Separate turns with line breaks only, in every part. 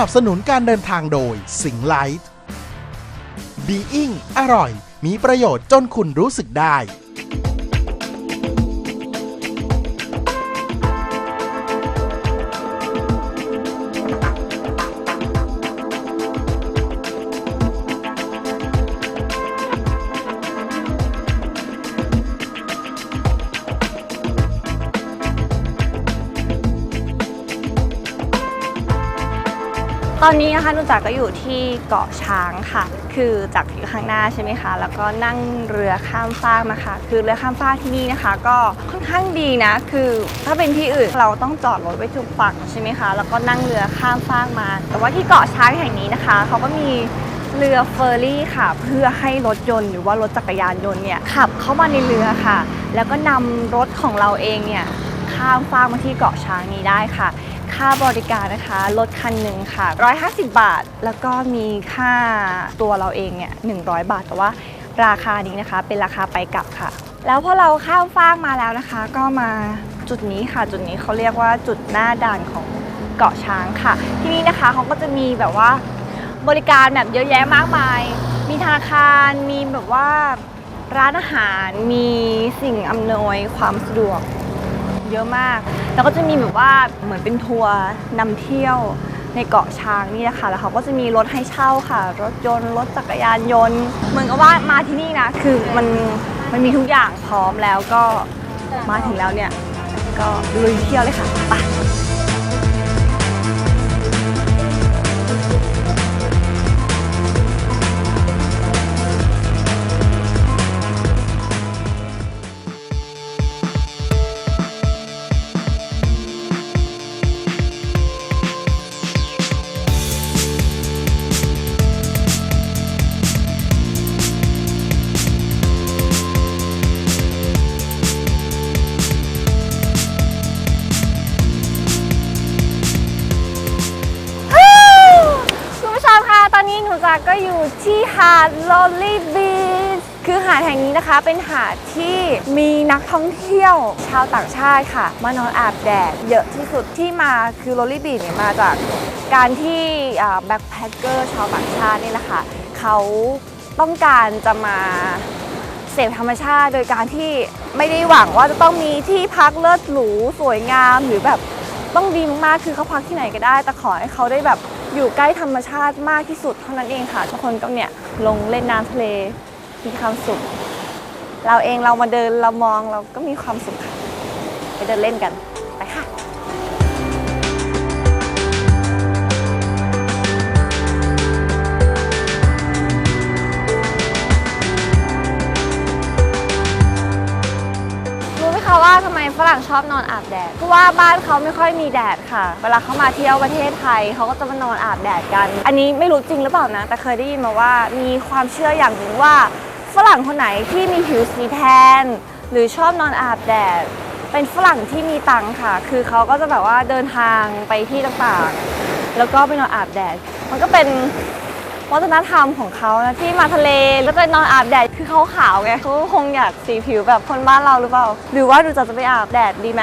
นับสนุนการเดินทางโดยสิงไลท์บีอิงอร่อย มีประโยชน์จนคุณรู้สึกได้
ตอนนี้นะคะนุจากก็อยู่ที่เกาะช้างค่ะ คือจากอยู่ข้างหน้าใช่ไหมคะ แล้วก็นั่งเรือข้ามฟากมาค่ะ คือเรือข้ามฟากที่นี่นะคะ ก็ค่อนข้างดีนะ คือถ้าเป็นที่อื่นเราต้องจอดรถไว้ทุกฝั่งใช่ไหมคะ แล้วก็นั่งเรือข้ามฟากมา แต่ว่าที่เกาะช้างแห่งนี้นะคะ เขาก็มีเรือเฟอร์รี่ค่ะ เพื่อให้รถยนต์หรือว่ารถจักรยานยนต์เนี่ยขับเข้ามาในเรือค่ะ แล้วก็นำรถของเราเองเนี่ยข้ามฟากมาที่เกาะช้างนี้ได้ค่ะ ค่าบริการนะคะ รถคันหนึ่งค่ะ 150 บาท แล้วก็มีค่าตัวเราเองเนี่ย 100 บาท แต่ว่าราคานี้นะคะ เป็นราคาไปกลับค่ะ แล้วพอเราข้ามฟากมาแล้วนะคะ ก็มาจุดนี้ค่ะ จุดนี้เขาเรียกว่าจุดหน้าด่านของเกาะช้างค่ะ ที่นี่นะคะเขาก็จะมีแบบว่าบริการแบบเยอะแยะมากมาย มีธนาคาร มีแบบว่าร้านอาหาร มีสิ่งอำนวยความสะดวก เยอะมาก แล้วก็จะมีแบบว่าเหมือนเป็นทัวร์นำเที่ยวในเกาะช้างนี่นะคะแล้วเขาก็จะมีรถให้เช่าค่ะ รถยนต์ รถจักรยานยนต์เหมือนกับว่ามาที่นี่นะ คือมันมันมีทุกอย่างพร้อมแล้วก็มาถึงแล้วเนี่ย ก็ลุยเที่ยวเลยค่ะไป นี้หนูจากก็อยู่ที่หาดลอลลี่บีชคือหาดแห่งนี้นะคะ เป็นหาดที่มีนักท่องเที่ยวชาวต่างชาติค่ะ มานอนอาบแดดเยอะที่สุดที่มาคือลอลลี่บีชเนี่ยมาจากการที่แบ็คแพคเกอร์ชาวต่างชาตินี่แหละค่ะเขาต้องการจะมาเสพธรรมชาติโดยการที่ไม่ได้หวังว่าจะต้องมีที่พักเลิศหรูสวยงามหรือแบบ ต้องดีมากๆ คือเขาพักที่ไหนก็ได้ แต่ขอให้เขาได้แบบอยู่ใกล้ธรรมชาติมากที่สุดเท่านั้นเองค่ะ ทุกคนก็เนี่ยลงเล่นน้ำทะเลมีความสุข เราเองเรามาเดินเรามองเราก็มีความสุขค่ะไปเดินเล่นกัน รั่งชอบนอนอาบแดด เพราะว่าบ้านเขาไม่ค่อยมีแดดค่ะ เวลาเขามาเที่ยวประเทศไทยเขาก็จะมานอนอาบแดดกัน อันนี้ไม่รู้จริงหรือเปล่านะ แต่เคยได้ยินมาว่ามีความเชื่ออย่างหนึ่งว่า ฝรั่งคนไหนที่มีผิวสีแทน หรือชอบนอนอาบแดด เป็นฝรั่งที่มีตังค์ค่ะ คือเขาก็จะแบบว่าเดินทางไปที่ต่างๆ แล้วก็ไปนอนอาบแดด มันก็เป็น วัฒนธรรมของเขานะที่มาทะเลแล้วจะนอนอาบแดดคือเขาขาวไงเขาคงอยากสีผิวแบบคนบ้านเราหรือเปล่า หรือว่าดูจะจะไปอาบแดดดีไหม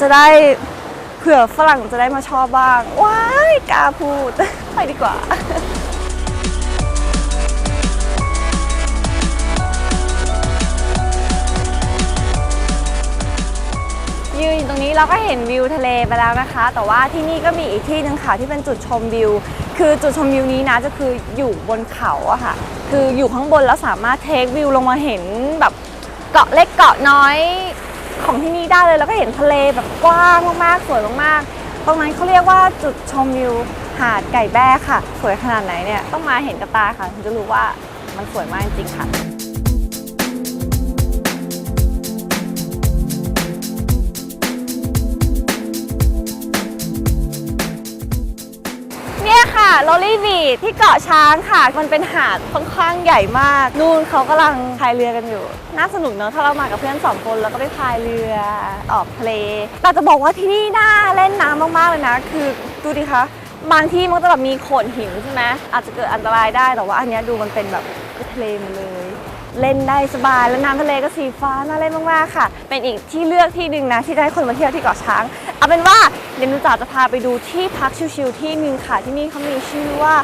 จะได้เผื่อฝรั่งจะได้มาชอบบ้าง ว้ายกล้าพูด ไปดีกว่ายืนอยู่ตรงนี้เราก็เห็นวิวทะเลไปแล้วนะคะ แต่ว่าที่นี่ก็มีอีกที่หนึ่งค่ะที่เป็นจุดชมวิว คือจุดชมวิวนี้นะจะคืออยู่บนเขาอะค่ะ คืออยู่ข้างบนแล้วสามารถเทควิวลงมาเห็นแบบเกาะเล็กเกาะน้อยของที่นี่ได้เลย แล้วก็เห็นทะเลแบบกว้างมากๆสวยมากๆ ตรงนั้นเขาเรียกว่าจุดชมวิวหาดไก่แบ้ค่ะ สวยขนาดไหนเนี่ยต้องมาเห็นกับตาค่ะถึงจะรู้ว่ามันสวยมากจริงๆค่ะ โรลลี่บีดที่เกาะช้างค่ะ มันเป็นหาดค่อนข้างใหญ่มาก นู่นเขากำลังพายเรือกันอยู่ น่าสนุกเนอะถ้าเรามากับเพื่อนสองคนแล้วก็ไปพายเรือออกทะเลเราจะบอกว่าที่นี่น่าเล่นน้ำมากๆเลยนะ คือดูดิคะบางที่มันก็จะแบบมีโขดหินใช่ไหมอาจจะเกิดอันตรายได้แต่ว่าอันเนี้ยดูมันเป็นแบบทะเลหมดเลย เล่นได้สบาย แล้วน้ำทะเลก็สีฟ้าน่าเล่นมากๆค่ะ เป็นอีกที่เลือกที่หนึ่งนะที่จะให้คนมาเที่ยวที่เกาะช้าง เอาเป็นว่าเดี๋ยวหนูจ๋าจะพาไปดูที่พักชิลๆที่หนึ่งค่ะ ที่นี่เขามีชื่อว่า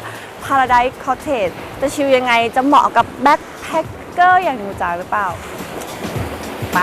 Paradise Cottage จะชิลยังไงจะเหมาะกับแบ็คแพคเกอร์อย่างหนูจ๋าหรือเปล่าไป